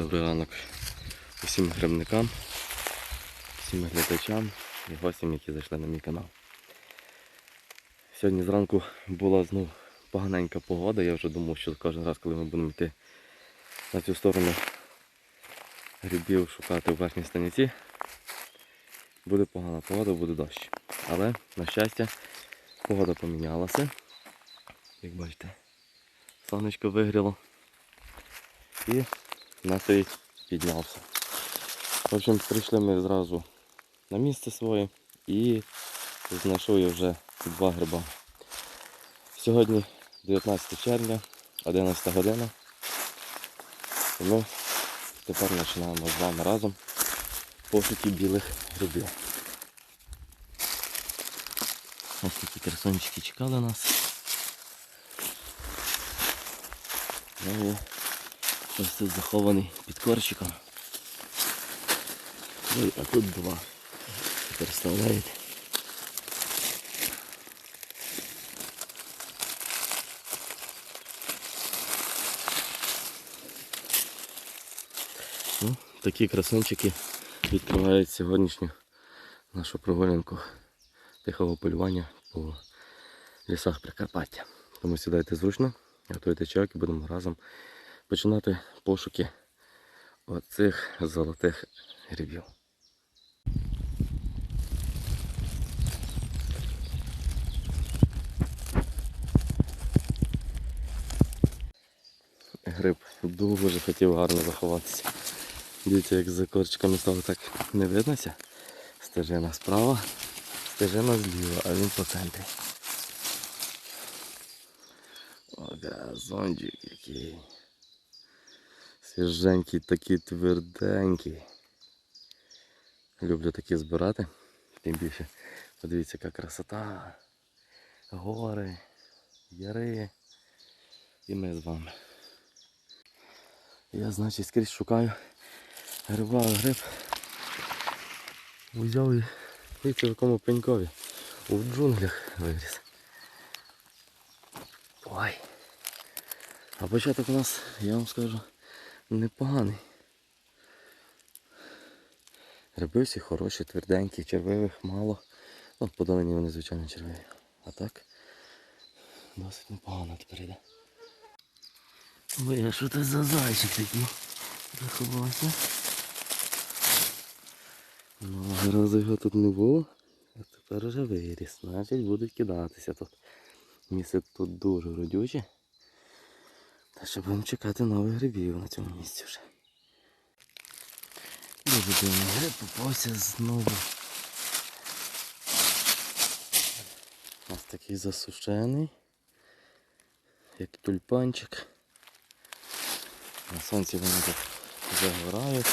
Добрий ранок усім грибникам, всім глядачам і гостям, які зайшли на мій канал. Сьогодні зранку була знов поганенька погода. Я вже думав, що кожен раз, коли ми будемо йти на цю сторону грибів шукати в верхній станиці, буде погана погода, буде дощ. Але, на щастя, погода помінялася. Як бачите, сонечко вигріло. І настрій піднявся. В общем, прийшли ми зразу на місце своє і знайшов я вже два гриба. Сьогодні 19 червня, 11 година. І ми тепер починаємо з вами разом пошуки білих грибів. Ось такі красончики чекали нас. Ну і Ось тут захований під корчиком. Ой, а тут два. Представляєте? Ну, такі красунчики відкривають сьогоднішню нашу прогулянку тихого полювання по лісах Прикарпаття. Тому сідайте зручно, готуйте чайок і будемо разом починати пошуки оцих золотих грибів. Гриб дуже хотів гарно заховатися. Дивіться, як за корчиками стало так не виднося. Стежина справа, стежина зліва, а він по центрі. О, газончик який. Свіженький, такий тверденький. Люблю такі збирати. Тим більше. Подивіться, яка красота. Гори, яри. І ми з вами. Я, значить, скрізь шукаю гриба, гриб. Взяв і дивіться, в якому пенькові. У джунглях виріс. Ой. А початок у нас, я вам скажу, непоганий. Гриби всі хороші, тверденькі, червивих мало. Ну, по вони, звичайно, червиві. А так досить непогано тепер йде. Ой, що це за зайчик такий? Заховався. Ну, разу його тут не було, а тепер вже виріс. Значить будуть кидатися тут. Місце тут дуже родюче. Та ще будемо чекати нових грибів на цьому місці вже. Дуже дивний гриб попався знову. Ось такий засушений, як тюльпанчик. На сонці вони так загорають.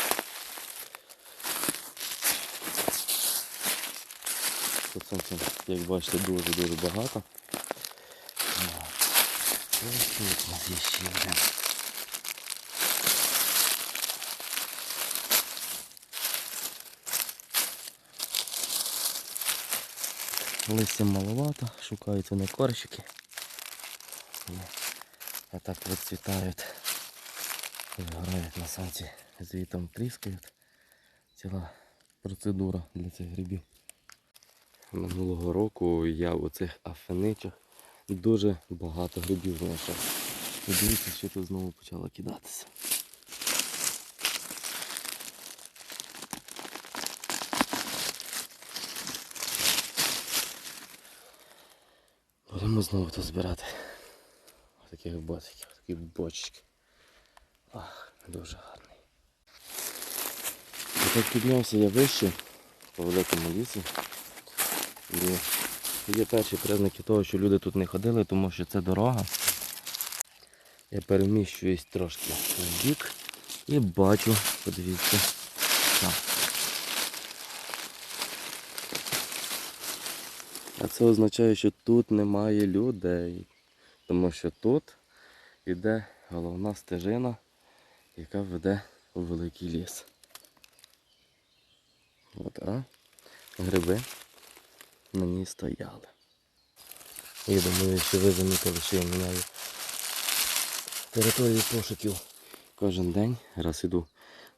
Тут сонця, як бачите, дуже-дуже багато. Ось тут у нас є. Листя маловато, шукають вони корщики. І отак відцвітають. Вигорають на сонці, звітом тріскають. Ціла процедура для цих грибів. Минулого року я в оцих афеничах дуже багато грибів знайшов. Дивіться, що тут знову почало кидатися. Будемо знову тут збирати. Таких ботиків, такі бочечки. Ах, дуже гарний. І так піднявся я вище по великому лісі. І є перші признаки того, що люди тут не ходили, тому що це дорога. Я переміщуюсь трошки в бік і бачу, подивіться, так. А це означає, що тут немає людей. Тому що тут йде головна стежина, яка веде у великий ліс. От, а гриби на ній стояли. Я думаю, що ви замітили, що я міняю територію пошуків кожен день. Раз іду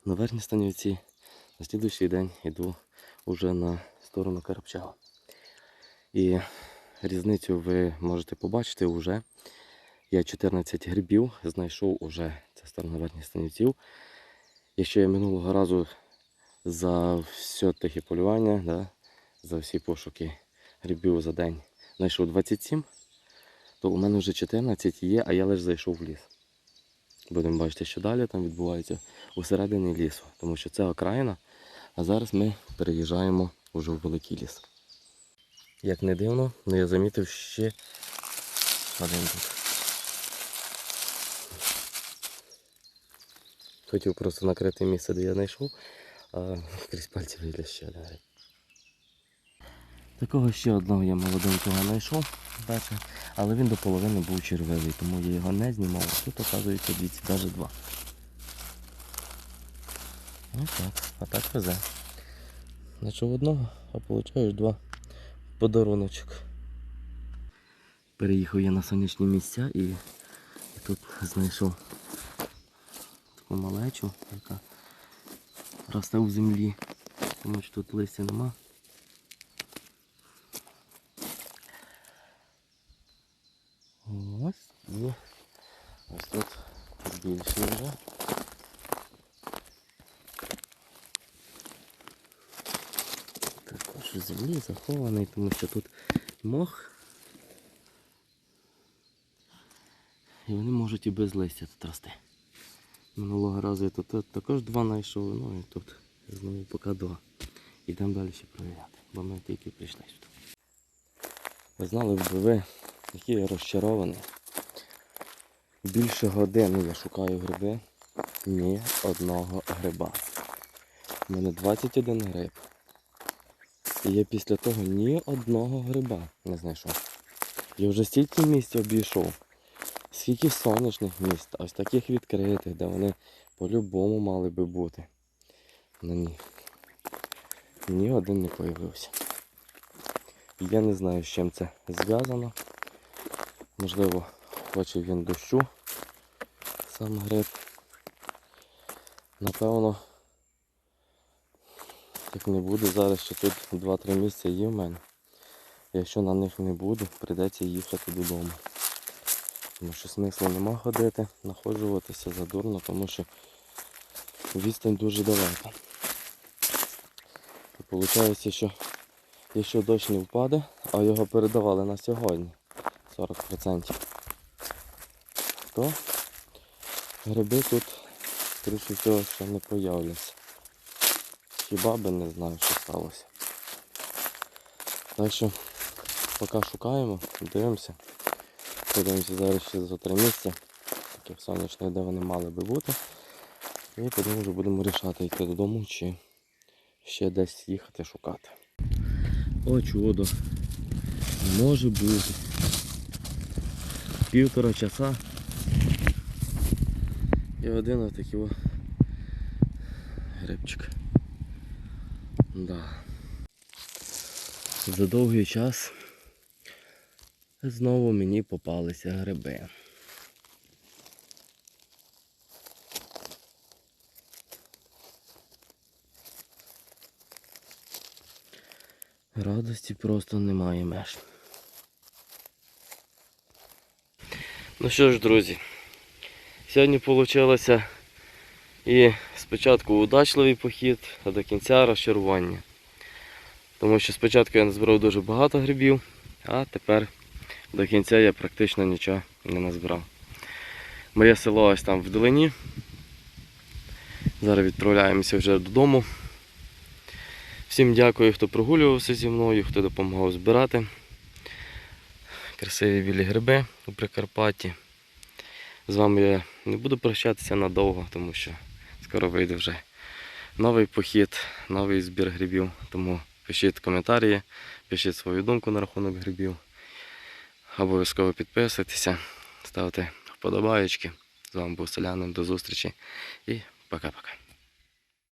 на верхній станівці. На слідуючий день йду вже на сторону Карапчала. І різницю ви можете побачити вже. Я 14 грибів знайшов уже, це сторона верхніх станівців. Якщо я минулого разу за все тихе полювання, да, за всі пошуки грибів за день знайшов 27, то у мене вже 14 є, а я лише зайшов в ліс. Будемо бачити, що далі там відбувається усередині лісу, тому що це окраїна, а зараз ми переїжджаємо вже в великий ліс. Як не дивно, але я замітив ще один тут. Хотів просто накрити місце, де я знайшов, а крізь пальці вийде ще один гриб. Такого ще одного я молоденького знайшов, бачу, але він до половини був червивий, тому я його не знімав. Тут оказується дивіться, навіть два. Ось так, а так везе. Знайшов одного, а получаєш два подаруночок. Переїхав я на сонячні місця і, і тут знайшов таку малечу, яка росте у землі, тому що тут листя нема. І ось тут більше вже. Також в землі захований, тому що тут мох. І вони можуть і без листя тут рости. Минулого разу я тут, тут також два знайшов, ну і тут знову поки два. Йдемо далі ще перевіряти, бо ми тільки прийшли сюди. Ви знали б ви, який я розчарований. Більше години я шукаю гриби, ні одного гриба. У мене 21 гриб. І я після того ні одного гриба не знайшов. Я вже стільки місць обійшов. Скільки сонячних місць, ось таких відкритих, де вони по-любому мали би бути. Ну ні. Ні один не появився. Я не знаю, з чим це зв'язано. Можливо, хоче він дощу сам гриб. Напевно, як не буде, зараз ще тут 2-3 місця є в мене. Якщо на них не буде, прийдеться їхати додому. Тому що смислу нема ходити, находжуватися задурно, тому що відстань дуже далека. І виходить, що якщо дощ не впаде, а його передавали на сьогодні 40%, то гриби тут, скоріше всього, ще не появляться. Хіба би не знаю, що сталося. Так що поки шукаємо, дивимося. Подивимося зараз ще за три місця, таких сонячних, де вони мали би бути. І потім вже будемо рішати, йти додому чи ще десь їхати шукати. О, чудо. Може бути. Півтора часа. І один отакий о грибчик. Да. За довгий час знову мені попалися гриби. Радості просто немає меж. Ну що ж, друзі, сьогодні вийшло і спочатку удачливий похід, а до кінця розчарування. Тому що спочатку я назбирав дуже багато грибів, а тепер до кінця я практично нічого не назбирав. Моє село ось там вдалині. Зараз відправляємося вже додому. Всім дякую, хто прогулювався зі мною, хто допомагав збирати. Красиві білі гриби у Прикарпатті. З вами я не буду прощатися надовго, тому що скоро вийде вже новий похід, новий збір грибів. Тому пишіть коментарі, пишіть свою думку на рахунок грибів. Обов'язково підписуйтеся, ставте вподобаєчки. З вами був Селянин. До зустрічі і пока-пока.